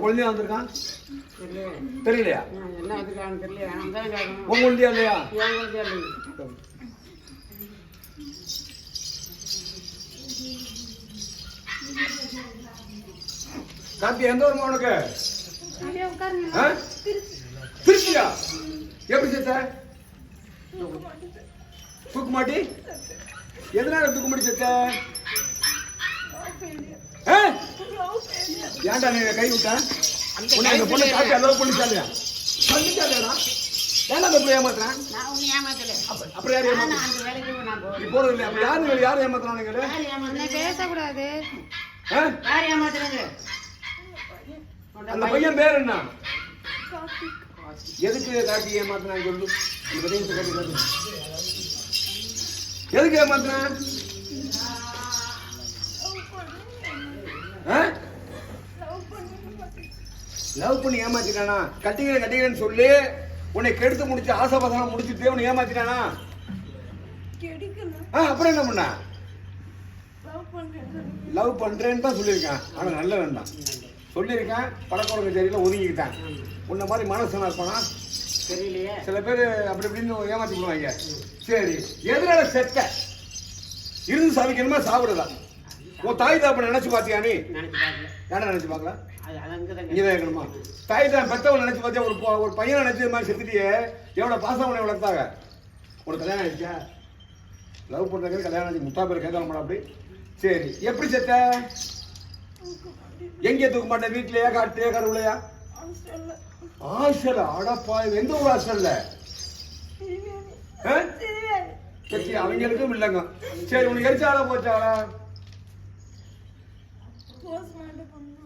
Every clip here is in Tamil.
குழந்தையா வந்திருக்கான்? தெரியலையே. உங்க குழந்தையா இல்லையா? கார்த்தி எந்த ஊருமா உனக்கு? திருச்சியா? எப்படி செத்த? தூக்கு மாட்டி? எதனால தூக்கு மாட்டி செத்த? ஆ? ஏன்டா நீ கை விட்ட? உன்னை அந்த பொண்ணு காட்டி அளவு பண்ணிச்சாலையா பண்ணிச்சாலையா ஏன்டா அந்த பிள்ளை ஏமாத்துறேன் நான் உன்னை ஏமாத்தல. அப்புறம் யார் நான் ஏமாத்துறேன் அந்த வேலைக்கு நான் போறது அப்ப யாரு யார் உன்னை ஆ? யார் ஏமாத்துறது? அந்த பையன் பேர் என்ன? எதுக்கு காட்டி ஏமாத்தினான் சொல்லு. காட்டி காட்டு. எதுக்கு ஏமாத்தினான் லவ் பண்ணி ஏமாத்திட்டானா? கட்டிக்கிறேன் கட்டிக்கிறேன்னு சொல்லி உன்னை கெடுத்து முடிச்சு ஆசைபாசம் முடிச்சுட்டு உன்னை ஏமாத்திட்டானா? ஆ அப்புறம் என்ன பண்ண? லவ் பண்றேன்னு தான் சொல்லியிருக்கான். ஆனா நல்ல வேண்டாம் சொல்லியிருக்கேன் பழக்கவழக்க சரியில்லை ஒதுங்கிக்கிட்டான். உன்ன மாதிரி மனசனா இருப்பானா? தெரியலையே. சில பேர் அப்படி இப்படின்னு ஏமாத்தி போடுவாங்க. சரி எதனால செத்த. இருந்து சாதிக்கணுமா சாப்பிடுதா உன் தாய் தாப்பனை நினைச்சு பாத்தியா நீ? நினைச்சு பார்க்கல. நினைச்சு பார்க்கல? இருக்கணுமா தாய் தான் பெத்தவன் நினைச்சு பார்த்தியா? ஒரு ஒரு பையனை நினைச்சு இது மாதிரி செத்துட்டியே. எவ்வளவு பாசம் உன்னை வளர்த்தாங்க? உனக்கு கல்யாணம் ஆயிடுச்சா? லவ் பண்றதுக்கு கல்யாணம் ஆச்சு? முத்தா பேர் கேட்கலாம் அப்படி? சரி எப்படி செத்த? எங்கே தூக்க மாட்டேன்? வீட்லயா காட்டுலயா? கருவிலையா? ஹாஸ்டல் அடப்பா எந்த ஊர் ஹாஸ்டல்ல சரி அவங்களுக்கும் இல்லைங்க. சரி உனக்கு எரிச்சாலா போச்சாளா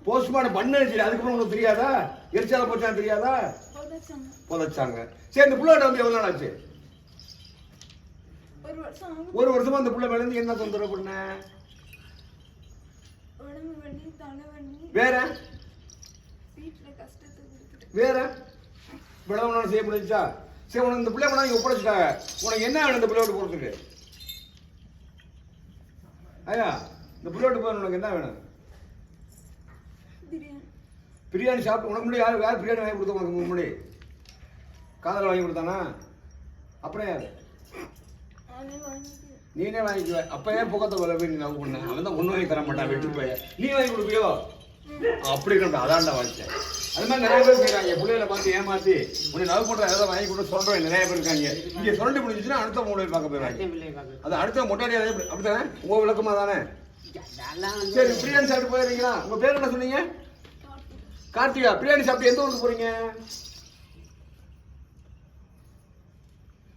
போஸ்ட்மார்ட்டம் பண்ண அதுக்கப்புறம் உனக்கு தெரியாதா? எரிச்சாலா போச்சான்னு தெரியாதா? புதைச்சாங்க. சரி இந்த புள்ளோட வந்து எவ்வளவு நாள் ஆச்சு? ஒரு வருஷம் அந்த புள்ள மேல இருந்து என்ன தொந்தரவு பண்ண? வேற? வேற? விளவனாலும் செய்ய முடிஞ்சா சரி உனக்கு இந்த பிள்ளை கொண்டாந்து இங்க ஒப்படைச்சிட்டாங்க. உனக்கு என்ன வேணும் இந்த பிள்ளையோட போறதுக்கு? ஐயா இந்த பிள்ளையோட போற உனக்கு என்ன வேணும்? பிரியாணி. பிரியாணி சாப்பிட்டு உனக்கு முன்னாடி யார் யார் பிரியாணி வாங்கி கொடுத்தா உனக்கு முன்னாடி? காதல் வாங்கி கொடுத்தானா? அப்புறம் யாரு? நானே வாங்கிக்குவ. அப்ப ஏன் புகத்தை போல போய் நீ லவ் பண்ண? அவன் தான் ஒன்றும் வாங்கி தர மாட்டான் வெட்டு போய். நீ வாங்கி கொடுப்பியோ? அப்படி இருக்கணும் அதான்டா வாழ்க்கை. அது மாதிரி நிறைய பேர் செய்றாங்க. பிள்ளைகளை பார்த்து ஏமாத்தி உன்னை லவ் பண்ற ஏதாவது வாங்கி கொடுத்து சொல்றேன் நிறைய பேர் இருக்காங்க. இங்க சுரண்டி முடிஞ்சுச்சுன்னா அடுத்த மூணு பார்க்க பார்க்கணும் அது அடுத்த மொட்டாடி அப்படித்தானே? உங்க விளக்கமா தானே? சரி பிரியாணி சாப்பிட்டு போயிருக்கீங்களா உங்க பேர் என்ன சொன்னீங்க? கார்த்திகா பிரியாணி சாப்பிட்டு எந்த ஊருக்கு போறீங்க?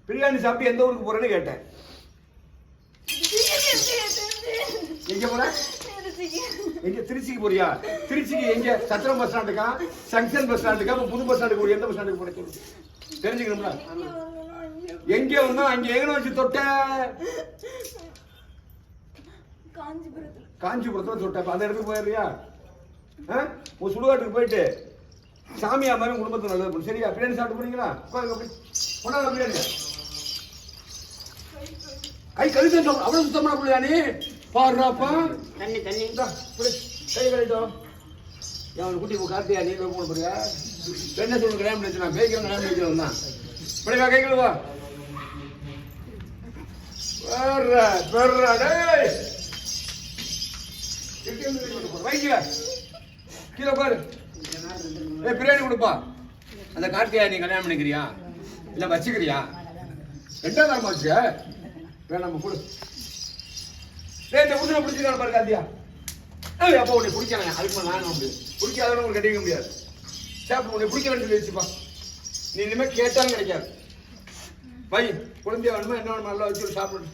பிரியாணி சாப்பிட்டு எந்த ஊருக்கு போறேன்னு கேட்டேன். எங்க போற? எங்க திருச்சிக்கு போறியா? திருச்சிக்கு எங்க? சத்திரம் பஸ் ஸ்டாண்டுக்கா ஜங்ஷன் பஸ் ஸ்டாண்டுக்கா புது பஸ் ஸ்டாண்டுக்கு போறியா? எந்த பஸ் ஸ்டாண்டுக்கு போற தெரிஞ்சுக்கணும்ல? எங்க வந்தா அங்க எங்க வச்சு தொட்ட. காஞ்சிபுரத்துல காஞ்சிபுரத்துல தொட்ட அப்ப அந்த இடத்துக்கு போயிடுறியா ஆ? உன் சுடுகாட்டுக்கு போயிட்டு சாமியா மாதிரி குடும்பத்தை நல்லது சரியா பிரியாணி சாப்பிட்டு போறீங்களா கொண்டாங்க பிரியாணி கை கழுத்து அவ்வளவு சுத்தமான பிள்ளையா நீ பாடுறாப்பா தண்ணி தண்ணி. கை கழுவிட்டோம். ஏன் அவனை கூட்டி போ, கார்த்தியா, நீ போய் போட போறியா? என்ன சொல்லு, கல்யாணம் பண்ணி வச்சிருக்கான். பேய்க்கு கல்யாணம் பண்ணி வச்சிருக்கான் தான். இப்படி வா, கை கழுவு வா. வர்றா, வர்றா, டேய். வைங்க. கீழே உட்காரு. ஏ பிரியாணி கொடுப்பா. அந்த கார்த்தியா நீ கல்யாணம் பண்ணிக்கிறியா? இல்ல வச்சுக்கிறியா? ரெண்டாவது தரமா வச்சு வேணாம் கொடு. ஏ இந்த புடிச்சு பிடிச்சிருக்கான பாரு காந்தியா அப்போ உன்னை பிடிக்கலாம் அதுக்கு மேலே நான் உண்டு? பிடிக்காதவன உங்களுக்கு கட்டிக்க முடியாது. சாப்பிட்டு உன்னை பிடிக்க சொல்லி வச்சுப்பா நீ இனிமேல் கேட்டாலும் கிடைக்காது. பை குழந்தைய வேணுமா? என்ன வேணுமா? நல்லா வச்சு சாப்பிடு.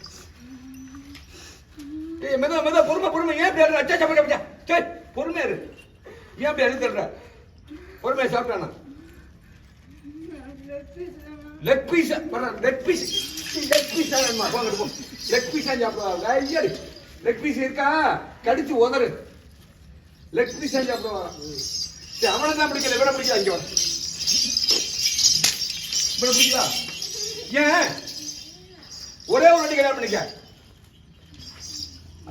ஏய் மெதா மெதா பொறுமை பொறுமை. ஏன் இப்படி அச்சா சாப்பிட பச்சா சரி பொறுமையா இரு. ஏன் அப்படி அழுத்தற பொறுமையா சாப்பிட்டானா leg piece leg piece leg piece வேணுமா? போங்க போ லெக் பீஸ் சாப்பிடுவா? ஐயா லெக் பீஸ் இருக்கா? கடிச்சு உதறு. லெக் பீஸ் சாப்பிடுவா? சரி அவனை தான் பிடிக்கல இவனை பிடிக்கல இங்க வா. இவனை பிடிக்கலா? ஏன்? ஒரே ஒரு வாட்டி கல்யாணம் பண்ணிக்க.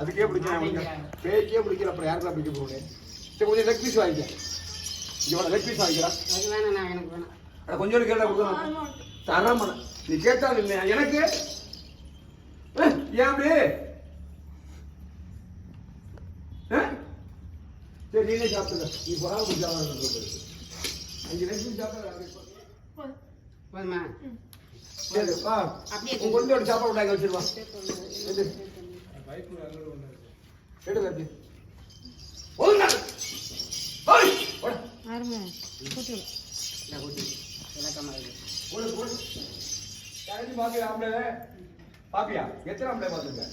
அதுக்கே பிடிக்கல அவனுக்கு பேய்க்கே பிடிக்கல அப்புறம் யாருக்கா பிடிக்க போறேன் சரி கொஞ்சம் லெக் பீஸ் வாங்கிக்க இவ்வளோ லெக் பீஸ் வாங்கிக்கலாம் அது வேணாம் நான் எனக்கு வேணாம் அட கொஞ்சோண்டு கேட்டா கொடுக்கணும் ஆமாம் தரமான நீ கேட்டால் இல்லையா எனக்கு அஹ், ஏன் அப்படி அஹ்? சரி நீனே சாப்பிட்டுக்க நீ பரவாயில்ல கொஞ்சம் சாப்பிட அஞ்சு நிமிஷம் சாப்பிட போதுமா சரி வா அப்படியே உன் கொண்டு ஒரு சாப்பாடு விட்டாங்க வச்சிருவா ஒழுங்கா ஓய் ஓட ஆறுங்க கூட்டி நான் கூட்டி? விளக்கமாக இருக்கு போடு போடு. யாராச்சும் பாப்பியா? எத்தனை ஆம்பளை பார்த்துருக்க?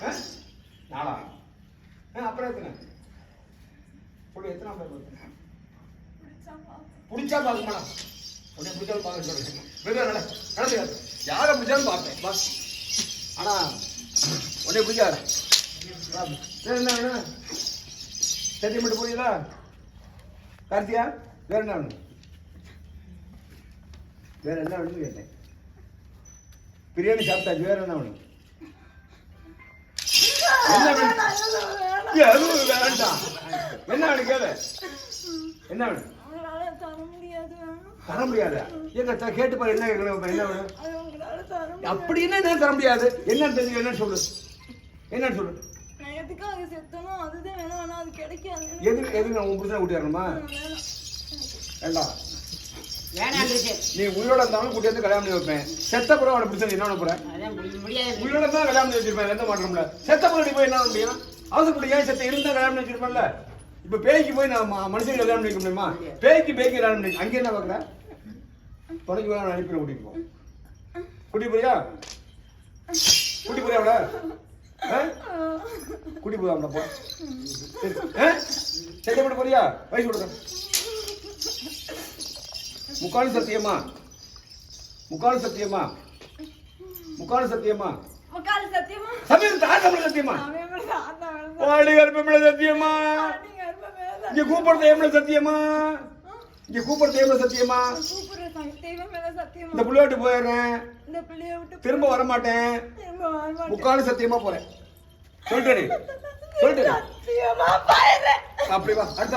ஆ? நாலா? ஆ அப்புறம் எத்தனை? சொல்லு எத்தனை ஆம்பளை பார்த்துருக்க? பிடிச்சா பார்க்க மாட்டா உடனே பிடிச்சாலும் பார்க்க சொல்லுங்க யாரை பிடிச்சாலும் பார்ப்பேன். பா ஆனா பிடிக்காத வா. வேற என்ன வேணும் சட்டி மட்டும் போறீங்களா கார்த்தியா வேற என்ன வேணும்? வேற என்ன வேணும்னு கேட்டேன். பிரியாணி சாப்பிட்டாச்சு வேற என்ன வேணும்? என்ன வேணும்? வேண்டாம் என்ன வேணும் கேளு. என்ன வேணும்? தர முடியாது. வேணும் தர முடியாது? எங்க கேட்டு பாரு என்ன என்ன வேணும்? அப்படின்னா என்ன தர முடியாது? என்னன்னு தெரிஞ்சு என்னன்னு சொல்லு. என்னன்னு சொல்லு. நான் எதுக்காக செத்தனோ அதுதான் வேணும். ஆனா அது கிடைக்காது. எது எது நான் உன் புருஷனை கூட்டியாரணுமா வேணாம் வேண்டாம் நீ உயிரோட இருந்தாலும் கூட்டி வந்து கல்யாணம் பண்ணி வைப்பேன். செத்த பிறகு அவனை பிடிச்சது என்ன பண்ண போற? அதான் முடிய- முடியாது. உயிரோட தான் கல்யாணம் பண்ணி வச்சிருப்பேன். எந்த மாற்றம்ல செத்த பிறகு போய் என்ன பண்ண முடியும்? அவசரப்பட்டு ஏன் செத்த இருந்தா கல்யாணம் பண்ணி வச்சிருப்பேன்ல. இப்ப பேய்க்கு போய் நான் ம- மனுஷன் கல்யாணம் பண்ணிக்க முடியுமா? பேய்க்கு பேய்க்கு கல்யாணம் பண்ணி அங்கே என்ன பார்க்குற துணைக்கு வேணா அனுப்பி கூட்டிட்டு போ. கூட்டி போறியா? கூட்டி போறியா அவள? கூட்டி போதா போ. சரி. சட்டப்பட்டு போறியா? வயசு கொடுக்க முக்காலு சத்தியமா? முக்காலு சத்தியமா? முக்காலு சத்தியமா? முக்கால் சத்தியமா? சமயம் தாத்தமிழ சத்தியமா? வாடி கருப்பமிழ சத்தியமா. இங்க கூப்பிடுறது எவ்வளவு சத்தியமா? இங்க ச- தெய்வம் சத்தியமா? இந்த போயிடுறேன். பிள்ளைய விட்டு திரும்ப வர மாட்டேன் திரும்ப வர மாட்டேன். முக்காலு சத்தியமா போறேன். சொல்லிட்டு சொல்லிட்டு அப்படி வா அடுத்த